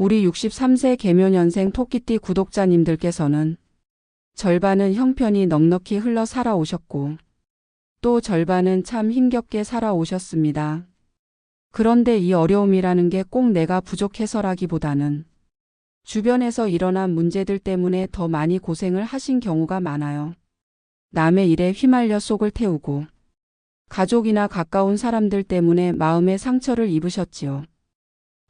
우리 63세 개묘년생 토끼띠 구독자님들께서는 절반은 형편이 넉넉히 흘러 살아오셨고 또 절반은 참 힘겹게 살아오셨습니다. 그런데 이 어려움이라는 게 꼭 내가 부족해서라기보다는 주변에서 일어난 문제들 때문에 더 많이 고생을 하신 경우가 많아요. 남의 일에 휘말려 속을 태우고 가족이나 가까운 사람들 때문에 마음의 상처를 입으셨지요.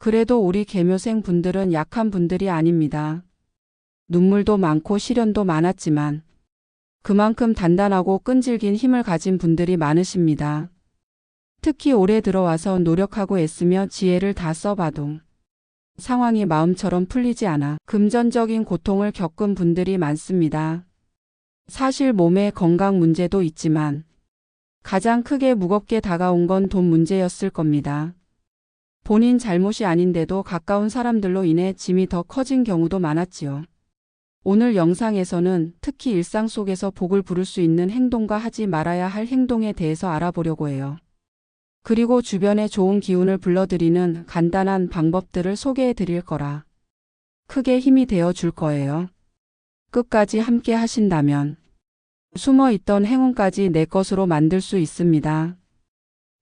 그래도 우리 개묘생 분들은 약한 분들이 아닙니다. 눈물도 많고 시련도 많았지만 그만큼 단단하고 끈질긴 힘을 가진 분들이 많으십니다. 특히 올해 들어와서 노력하고 애쓰며 지혜를 다 써봐도 상황이 마음처럼 풀리지 않아 금전적인 고통을 겪은 분들이 많습니다. 사실 몸의 건강 문제도 있지만 가장 크게 무겁게 다가온 건 돈 문제였을 겁니다. 본인 잘못이 아닌데도 가까운 사람들로 인해 짐이 더 커진 경우도 많았지요. 오늘 영상에서는 특히 일상 속에서 복을 부를 수 있는 행동과 하지 말아야 할 행동에 대해서 알아보려고 해요. 그리고 주변에 좋은 기운을 불러들이는 간단한 방법들을 소개해 드릴 거라. 크게 힘이 되어 줄 거예요. 끝까지 함께 하신다면 숨어 있던 행운까지 내 것으로 만들 수 있습니다.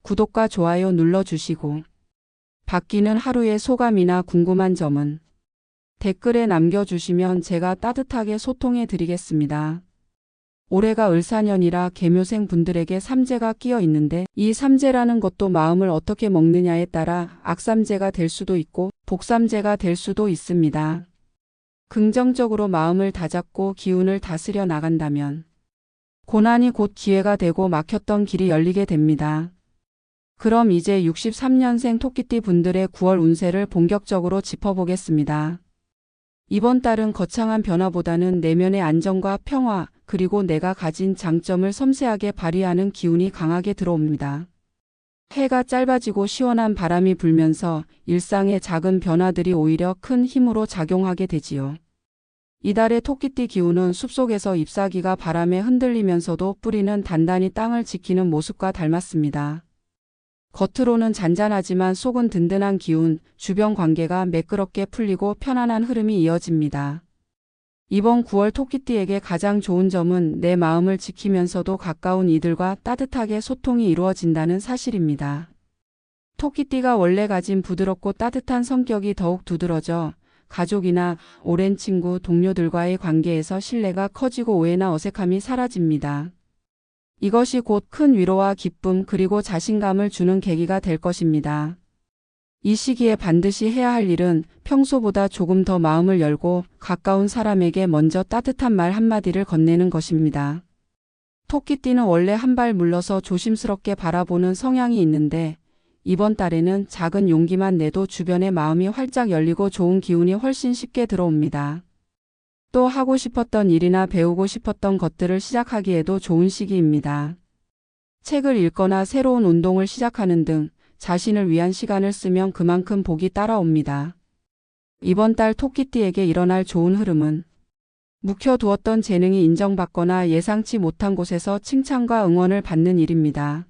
구독과 좋아요 눌러주시고 바뀌는 하루의 소감이나 궁금한 점은 댓글에 남겨주시면 제가 따뜻하게 소통해 드리겠습니다. 올해가 을사년이라 개묘생 분들에게 삼재가 끼어 있는데 이 삼재라는 것도 마음을 어떻게 먹느냐에 따라 악삼재가 될 수도 있고 복삼재가 될 수도 있습니다. 긍정적으로 마음을 다잡고 기운을 다스려 나간다면 고난이 곧 기회가 되고 막혔던 길이 열리게 됩니다. 그럼 이제 63년생 토끼띠 분들의 9월 운세를 본격적으로 짚어보겠습니다. 이번 달은 거창한 변화보다는 내면의 안정과 평화, 그리고 내가 가진 장점을 섬세하게 발휘하는 기운이 강하게 들어옵니다. 해가 짧아지고 시원한 바람이 불면서 일상의 작은 변화들이 오히려 큰 힘으로 작용하게 되지요. 이달의 토끼띠 기운은 숲속에서 잎사귀가 바람에 흔들리면서도 뿌리는 단단히 땅을 지키는 모습과 닮았습니다. 겉으로는 잔잔하지만 속은 든든한 기운, 주변 관계가 매끄럽게 풀리고 편안한 흐름이 이어집니다. 이번 9월 토끼띠에게 가장 좋은 점은 내 마음을 지키면서도 가까운 이들과 따뜻하게 소통이 이루어진다는 사실입니다. 토끼띠가 원래 가진 부드럽고 따뜻한 성격이 더욱 두드러져 가족이나 오랜 친구, 동료들과의 관계에서 신뢰가 커지고 오해나 어색함이 사라집니다. 이것이 곧 큰 위로와 기쁨 그리고 자신감을 주는 계기가 될 것입니다. 이 시기에 반드시 해야 할 일은 평소보다 조금 더 마음을 열고 가까운 사람에게 먼저 따뜻한 말 한마디를 건네는 것입니다. 토끼띠는 원래 한 발 물러서 조심스럽게 바라보는 성향이 있는데 이번 달에는 작은 용기만 내도 주변의 마음이 활짝 열리고 좋은 기운이 훨씬 쉽게 들어옵니다. 또 하고 싶었던 일이나 배우고 싶었던 것들을 시작하기에도 좋은 시기입니다. 책을 읽거나 새로운 운동을 시작하는 등 자신을 위한 시간을 쓰면 그만큼 복이 따라옵니다. 이번 달 토끼띠에게 일어날 좋은 흐름은 묵혀두었던 재능이 인정받거나 예상치 못한 곳에서 칭찬과 응원을 받는 일입니다.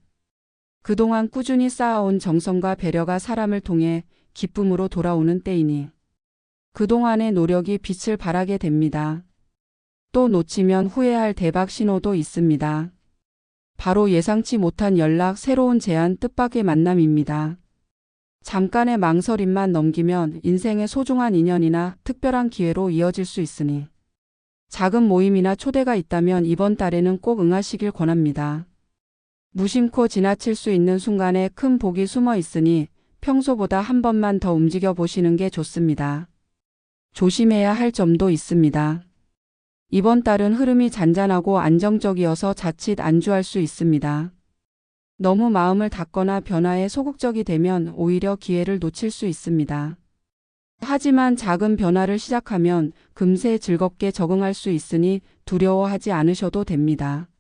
그동안 꾸준히 쌓아온 정성과 배려가 사람을 통해 기쁨으로 돌아오는 때이니 그동안의 노력이 빛을 발하게 됩니다. 또 놓치면 후회할 대박 신호도 있습니다. 바로 예상치 못한 연락, 새로운 제안, 뜻밖의 만남입니다. 잠깐의 망설임만 넘기면 인생의 소중한 인연이나 특별한 기회로 이어질 수 있으니 작은 모임이나 초대가 있다면 이번 달에는 꼭 응하시길 권합니다. 무심코 지나칠 수 있는 순간에 큰 복이 숨어 있으니 평소보다 한 번만 더 움직여 보시는 게 좋습니다. 조심해야 할 점도 있습니다. 이번 달은 흐름이 잔잔하고 안정적이어서 자칫 안주할 수 있습니다. 너무 마음을 닫거나 변화에 소극적이 되면 오히려 기회를 놓칠 수 있습니다. 하지만 작은 변화를 시작하면 금세 즐겁게 적응할 수 있으니 두려워하지 않으셔도 됩니다.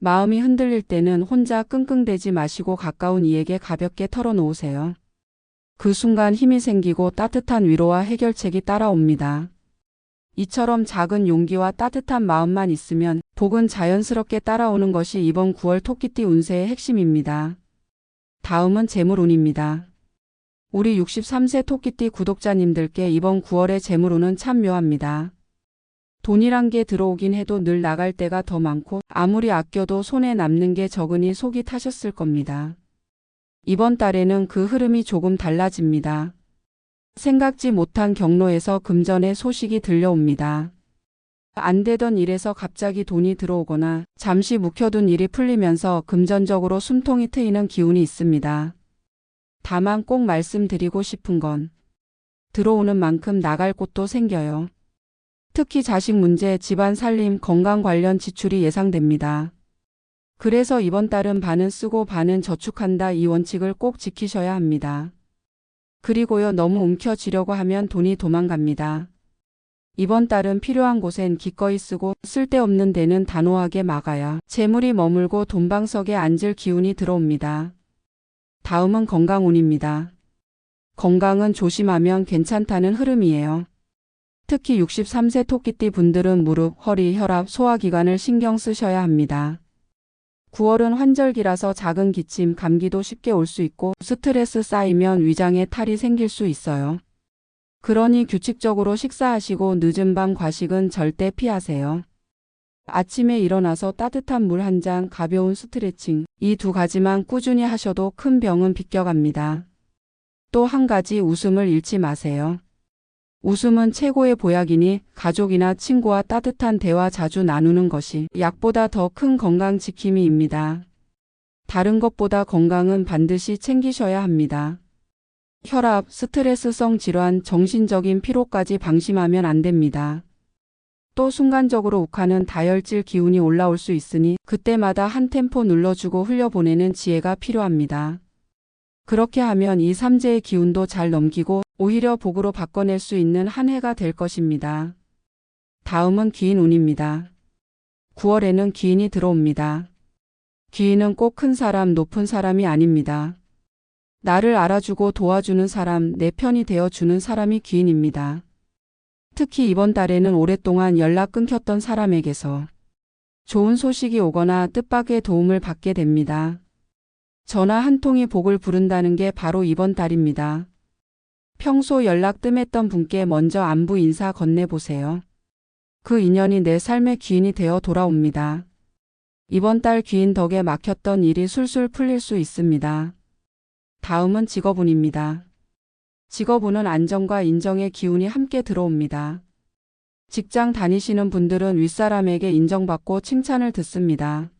마음이 흔들릴 때는 혼자 끙끙대지 마시고 가까운 이에게 가볍게 털어놓으세요. 그 순간 힘이 생기고 따뜻한 위로와 해결책이 따라옵니다. 이처럼 작은 용기와 따뜻한 마음만 있으면 복은 자연스럽게 따라오는 것이 이번 9월 토끼띠 운세의 핵심입니다. 다음은 재물운입니다. 우리 63세 토끼띠 구독자님들께 이번 9월의 재물운은 참 묘합니다. 돈이란 게 들어오긴 해도 늘 나갈 때가 더 많고 아무리 아껴도 손에 남는 게 적으니 속이 타셨을 겁니다. 이번 달에는 그 흐름이 조금 달라집니다. 생각지 못한 경로에서 금전의 소식이 들려옵니다. 안 되던 일에서 갑자기 돈이 들어오거나 잠시 묵혀둔 일이 풀리면서 금전적으로 숨통이 트이는 기운이 있습니다. 다만 꼭 말씀드리고 싶은 건 들어오는 만큼 나갈 곳도 생겨요. 특히 자식 문제, 집안 살림, 건강 관련 지출이 예상됩니다. 그래서 이번 달은 반은 쓰고 반은 저축한다 이 원칙을 꼭 지키셔야 합니다. 그리고요 너무 움켜쥐려고 하면 돈이 도망갑니다. 이번 달은 필요한 곳엔 기꺼이 쓰고 쓸데없는 데는 단호하게 막아야 재물이 머물고 돈방석에 앉을 기운이 들어옵니다. 다음은 건강운입니다. 건강은 조심하면 괜찮다는 흐름이에요. 특히 63세 토끼띠 분들은 무릎, 허리, 혈압, 소화기관을 신경 쓰셔야 합니다. 9월은 환절기라서 작은 기침, 감기도 쉽게 올 수 있고 스트레스 쌓이면 위장에 탈이 생길 수 있어요. 그러니 규칙적으로 식사하시고 늦은 밤 과식은 절대 피하세요. 아침에 일어나서 따뜻한 물 한 잔, 가벼운 스트레칭, 이 두 가지만 꾸준히 하셔도 큰 병은 비껴갑니다. 또 한 가지 웃음을 잃지 마세요. 웃음은 최고의 보약이니 가족이나 친구와 따뜻한 대화 자주 나누는 것이 약보다 더 큰 건강 지킴이입니다. 다른 것보다 건강은 반드시 챙기셔야 합니다. 혈압, 스트레스성 질환, 정신적인 피로까지 방심하면 안 됩니다. 또 순간적으로 욱하는 다혈질 기운이 올라올 수 있으니 그때마다 한 템포 눌러주고 흘려보내는 지혜가 필요합니다. 그렇게 하면 이 삼재의 기운도 잘 넘기고 오히려 복으로 바꿔낼 수 있는 한 해가 될 것입니다. 다음은 귀인 운입니다. 9월에는 귀인이 들어옵니다. 귀인은 꼭 큰 사람, 높은 사람이 아닙니다. 나를 알아주고 도와주는 사람, 내 편이 되어주는 사람이 귀인입니다. 특히 이번 달에는 오랫동안 연락 끊겼던 사람에게서 좋은 소식이 오거나 뜻밖의 도움을 받게 됩니다. 전화 한 통이 복을 부른다는 게 바로 이번 달입니다. 평소 연락 뜸했던 분께 먼저 안부 인사 건네보세요. 그 인연이 내 삶의 귀인이 되어 돌아옵니다. 이번 달 귀인 덕에 막혔던 일이 술술 풀릴 수 있습니다. 다음은 직업운입니다. 직업운은 안정과 인정의 기운이 함께 들어옵니다. 직장 다니시는 분들은 윗사람에게 인정받고 칭찬을 듣습니다.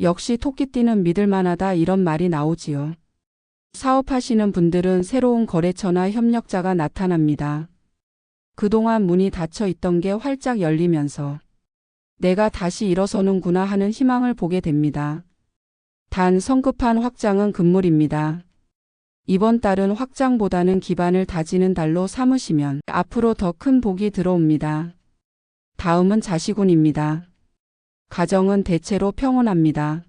역시 토끼띠는 믿을만하다 이런 말이 나오지요. 사업하시는 분들은 새로운 거래처나 협력자가 나타납니다. 그동안 문이 닫혀 있던 게 활짝 열리면서 내가 다시 일어서는구나 하는 희망을 보게 됩니다. 단 성급한 확장은 금물입니다. 이번 달은 확장보다는 기반을 다지는 달로 삼으시면 앞으로 더 큰 복이 들어옵니다. 다음은 자식운입니다. 가정은 대체로 평온합니다.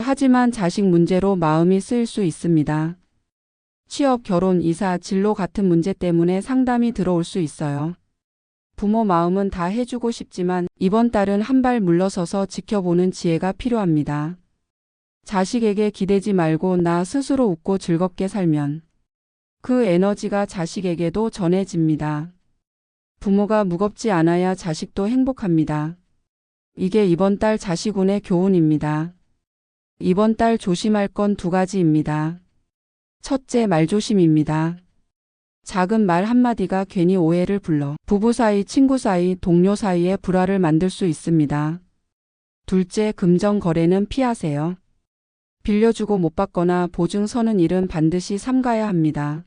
하지만 자식 문제로 마음이 쓰일 수 있습니다. 취업, 결혼, 이사, 진로 같은 문제 때문에 상담이 들어올 수 있어요. 부모 마음은 다 해주고 싶지만 이번 달은 한 발 물러서서 지켜보는 지혜가 필요합니다. 자식에게 기대지 말고 나 스스로 웃고 즐겁게 살면 그 에너지가 자식에게도 전해집니다. 부모가 무겁지 않아야 자식도 행복합니다. 이게 이번 달 자식운의 교훈입니다. 이번 달 조심할 건 두 가지입니다. 첫째 말조심입니다. 작은 말 한마디가 괜히 오해를 불러 부부 사이, 친구 사이, 동료 사이에 불화를 만들 수 있습니다. 둘째 금전 거래는 피하세요. 빌려주고 못 받거나 보증 서는 일은 반드시 삼가야 합니다.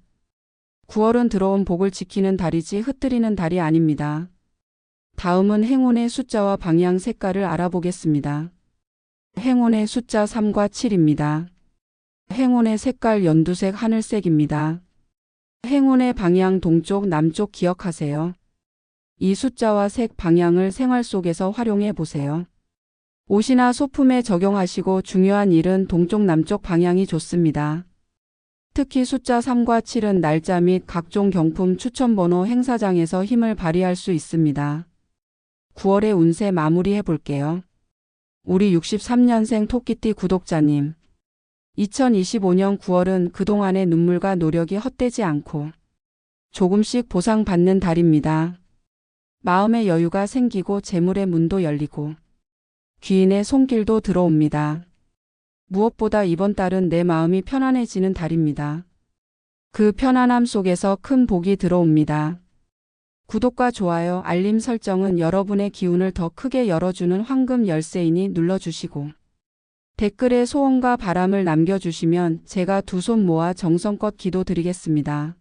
9월은 들어온 복을 지키는 달이지 흩뜨리는 달이 아닙니다. 다음은 행운의 숫자와 방향 색깔을 알아보겠습니다. 행운의 숫자 3과 7입니다. 행운의 색깔 연두색 하늘색입니다. 행운의 방향 동쪽 남쪽 기억하세요. 이 숫자와 색 방향을 생활 속에서 활용해 보세요. 옷이나 소품에 적용하시고 중요한 일은 동쪽 남쪽 방향이 좋습니다. 특히 숫자 3과 7은 날짜 및 각종 경품 추천번호 행사장에서 힘을 발휘할 수 있습니다. 9월의 운세 마무리해 볼게요. 우리 63년생 토끼띠 구독자님. 2025년 9월은 그동안의 눈물과 노력이 헛되지 않고 조금씩 보상받는 달입니다. 마음의 여유가 생기고 재물의 문도 열리고 귀인의 손길도 들어옵니다. 무엇보다 이번 달은 내 마음이 편안해지는 달입니다. 그 편안함 속에서 큰 복이 들어옵니다. 구독과 좋아요, 알림 설정은 여러분의 기운을 더 크게 열어주는 황금 열쇠이니 눌러주시고 댓글에 소원과 바람을 남겨주시면 제가 두 손 모아 정성껏 기도 드리겠습니다.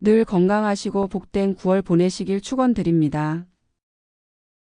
늘 건강하시고 복된 9월 보내시길 축원드립니다.